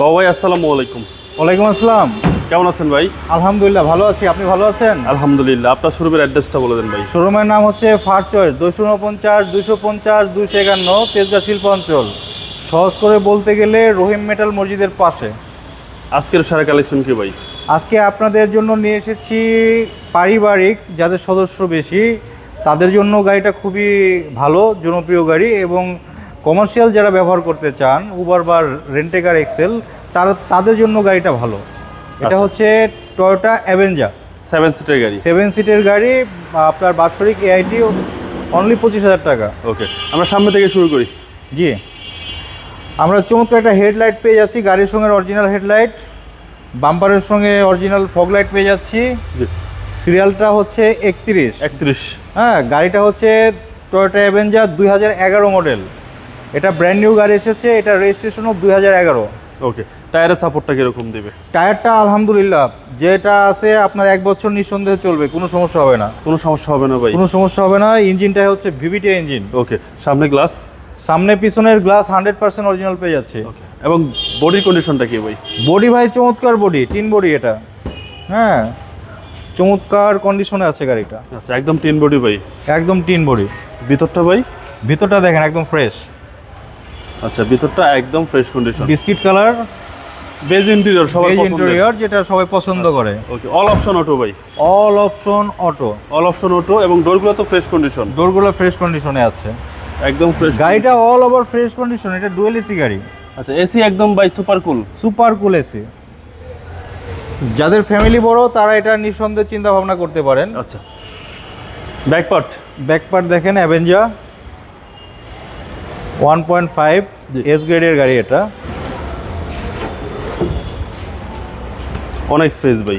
বাবু ভাই আসসালামু আলাইকুম। ওয়ালাইকুম আসসালাম। কেমন আছেন ভাই? আলহামদুলিল্লাহ ভালো আছি। আপনি ভালো আছেন? আলহামদুলিল্লাহ। আপনার শোরুমের অ্যাড্রেসটা বলে দেন ভাই। শোরুমের নাম হচ্ছে ফার চয়েস দুশো উনপঞ্চাশ দুশো পঞ্চাশ দুশো একান্ন তেজগা শিল্পাঞ্চল সহজ করে বলতে গেলে রহিম মেটাল মসজিদের পাশে। আজকের সারা কালেকশন কি ভাই? আজকে আপনাদের জন্য নিয়ে এসেছি পারিবারিক যাদের সদস্য বেশি তাদের জন্য গাড়িটা খুবই ভালো জনপ্রিয় গাড়ি এবং কমার্শিয়াল যারা ব্যবহার করতে চান উবার বা রেন্টেকার এক্সেল তারা তাদের জন্য গাড়িটা ভালো। এটা আচ্ছা। হচ্ছে টয়োটা অ্যাভেঞ্জার সেভেন সিটের গাড়ি। সেভেন সিটের গাড়ি আপনার বাৎসরিক এআইটি অনলি পঁচিশ হাজার টাকা। ওকে আমরা সামনে থেকে শুরু করি। জি। আমরা চমৎকার একটা হেডলাইট পেয়ে যাচ্ছি গাড়ির সঙ্গে অরিজিনাল হেডলাইট। বাম্পারের সঙ্গে অরিজিনাল ফগ লাইট পেয়ে যাচ্ছি। সিরিয়ালটা হচ্ছে একত্রিশ। একত্রিশ। হ্যাঁ গাড়িটা হচ্ছে টয়োটা অ্যাভেঞ্জার দুই হাজার এগারো মডেল এটা ব্র্যান্ড নিউ গাড়ি এসেছে এটা রেজিস্ট্রেশনও দুই হাজার এগারো। ওকে টায়ারের সাপোর্টটা কীরকম দেবে? টায়ারটা আলহামদুলিল্লাহ যেটা আছে আপনার এক বছর নিঃসন্দেহে চলবে কোনো সমস্যা হবে না। কোনো সমস্যা হবে না ভাই? কোনো সমস্যা হবে না ইঞ্জিনটা হচ্ছে ভিভিটি ইঞ্জিন ওকে সামনে গ্লাস সামনে পিছনের গ্লাস হান্ড্রেড পার্সেন্ট অরিজিনাল পেয়ে যাচ্ছে। এবং বডির কন্ডিশনটা কি ভাই? বডি ভাই চমৎকার বডি টিন বডি এটা। হ্যাঁ চমৎকার কন্ডিশনে আছে গাড়িটা। আচ্ছা একদম টিন বডি ভাই। একদম টিন বডি ভিতরটা ভাই? ভিতরটা দেখেন একদম ফ্রেশ আচ্ছা ভিতরটা একদম fresh condition biscuit colour beige interior সবার পছন্দের। ইন্টেরিয়র যেটা সবাই পছন্দ করে। ওকে অল অপশন অটো ভাই। All option auto all option auto এবং ডোরগুলো তো ফ্রেশ কন্ডিশন ডোরগুলো ফ্রেশ কন্ডিশনে আছে। একদম ফ্রেশ গাড়িটা অল ওভার ফ্রেশ কন্ডিশন এটা ডুয়েল এসি গাড়ি। আচ্ছা এসি একদম by super cool super cool AC যাদের ফ্যামিলি বড় তারা এটা নিঃসন্দেহে চিন্তা ভাবনা করতে পারেন। আচ্ছা। ব্যাক পার্ট ব্যাক পার্ট দেখেন Avanza one point five S গ্রেডের গাড়ি এটা। অনেক স্পেস ভাই।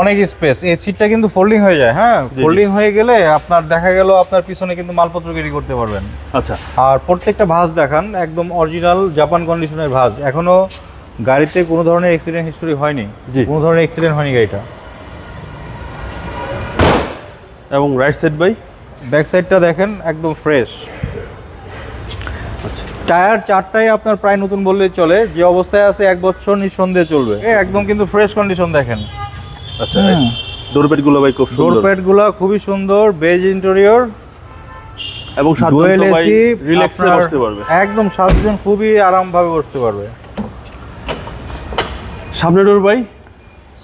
অনেক স্পেস এই সিটটা কিন্তু ফোল্ডিং হয়ে যায় হ্যাঁ? ফোল্ডিং হয়ে গেলে আপনার দেখা গেল আপনার পিছনে কিন্তু মালপত্র ক্যারি করতে পারবেন। আচ্ছা। আর প্রত্যেকটা ভাঁজ দেখান একদম অরিজিনাল জাপান কন্ডিশনের ভাঁজ। এখনও গাড়িতে কোনো ধরনের অ্যাক্সিডেন্ট হিস্টোরি হয়নি। কোনো ধরনের অ্যাক্সিডেন্ট হয়নি গাড়িটা। এবং রাইট সাইড ভাই? ব্যাক সাইডটা দেখেন একদম ফ্রেশ টায়ার চারটাই আপনার প্রায় নতুন বললেই চলে। যে অবস্থায় আছে এক বছর নিঃসন্দেহে চলবে। একদম কিন্তু ফ্রেশ কন্ডিশন দেখেন। আচ্ছা ডোরগুলো ভাই খুব ডোর প্যাডগুলো খুবই সুন্দর বেজ ইন্টেরিয়র এবং ডুয়েল এসি রিল্যাক্সে বসতে পারবে। একদম সাতজন খুবই আরামভাবে বসতে পারবে। সামনে ডোর ভাই?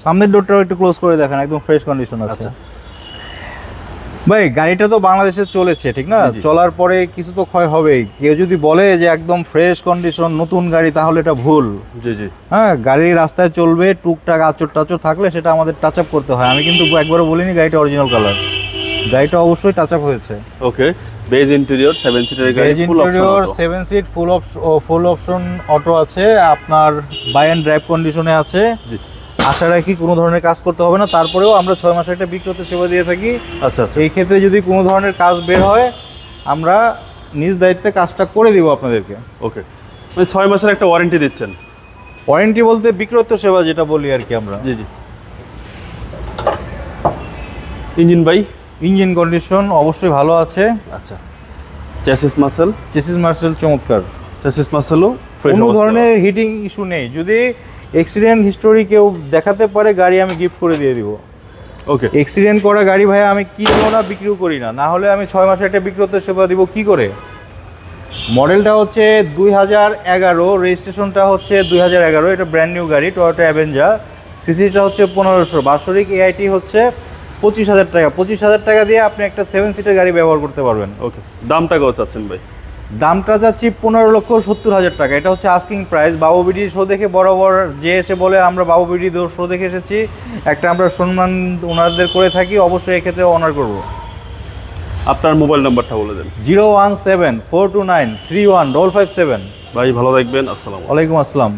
সামনের ডোরটাও একটু ক্লোজ করে দেখেন একদম ফ্রেশ কন্ডিশন আছে। আচ্ছা। ভাই গাড়িটা তো বাংলাদেশে চলেছে ঠিক না। চলার পরে কিছু তো ক্ষয় হবেই। কেউ যদি বলে যে একদম ফ্রেশ কন্ডিশন নতুন গাড়ি তাহলে এটা ভুল। জি জি। হ্যাঁ গাড়ি রাস্তায় চলবে টুকটাক আচর টাচর থাকলে সেটা আমাদের টাচ আপ করতে হয়। আমি কিন্তু একবারও বলিনি গাড়িটা অরিজিনাল কালার গাড়িটা অবশ্যই টাচ আপ হয়েছে। ওকে বেজ ইন্টেরিয়র সেভেন সিটের গাড়ি full interior option seven seat full option full option auto আছে। আপনার বাই অ্যান্ড ড্রাইভ কন্ডিশনে আছে। জি। আশা রাখি কোনো ধরনের কাজ করতে হবে না। তারপরেও আমরা ছয় মাসে একটা বিক্রত সেবা দিয়ে থাকি। আচ্ছা আচ্ছা। এই ক্ষেত্রে যদি কোনো ধরনের কাজ বের হয় আমরা নিজ দায়িত্বে কাজটা করে দিব আপনাদেরকে। ওকে। মানে ছয় মাসের একটা ওয়ারেন্টি দিচ্ছেন। ওয়ারেন্টি বলতে বিক্রত সেবা যেটা বলি আর কি আমরা। জি জি। ইঞ্জিন ভাই? ইঞ্জিন কন্ডিশন অবশ্যই ভালো আছে। আচ্ছা। চেসিস মাসেল চেসিস মার্সেল চমৎকার। চ্যাসিস মাসেলও কোনো ধরনের হিটিং ইস্যু নেই। যদি অ্যাক্সিডেন্ট হিস্টোরি কেউ দেখাতে পারে গাড়ি আমি গিফট করে দিয়ে দিব। ওকে অ্যাক্সিডেন্ট করা গাড়ি ভাই আমি কিনবো না বিক্রিও করি না। না হলে আমি ছয় মাসে একটা বিক্রত সেবা দিব কি করে? মডেলটা হচ্ছে দুই হাজার এগারো রেজিস্ট্রেশনটা হচ্ছে দুই হাজার এগারো এটা ব্র্যান্ড নিউ গাড়ি টয়োটা অ্যাভেঞ্জার সিসিটা হচ্ছে পনেরোশো বাৎসরিক এআইটি হচ্ছে পঁচিশ হাজার টাকা। পঁচিশ হাজার টাকা দিয়ে আপনি একটা সেভেন সিটের গাড়ি ব্যবহার করতে পারবেন। ওকে দামটা কত চাচ্ছেন ভাই? দামটা যাচ্ছি পনেরো লক্ষ সত্তর হাজার টাকা। এটা হচ্ছে asking price Babu BD show দেখে বরাবর যে এসে বলে আমরা বাবু বিডি শো দেখে এসেছি একটা আমরা সম্মান ওনাদের করে থাকি অবশ্যই এক্ষেত্রে অনার করব। আপনার মোবাইল নাম্বারটা বলে দেন। Zero one seven four two nine three one double five seven. ভাই ভালো থাকবেন। আসসালাম আলাইকুম। আসসালাম।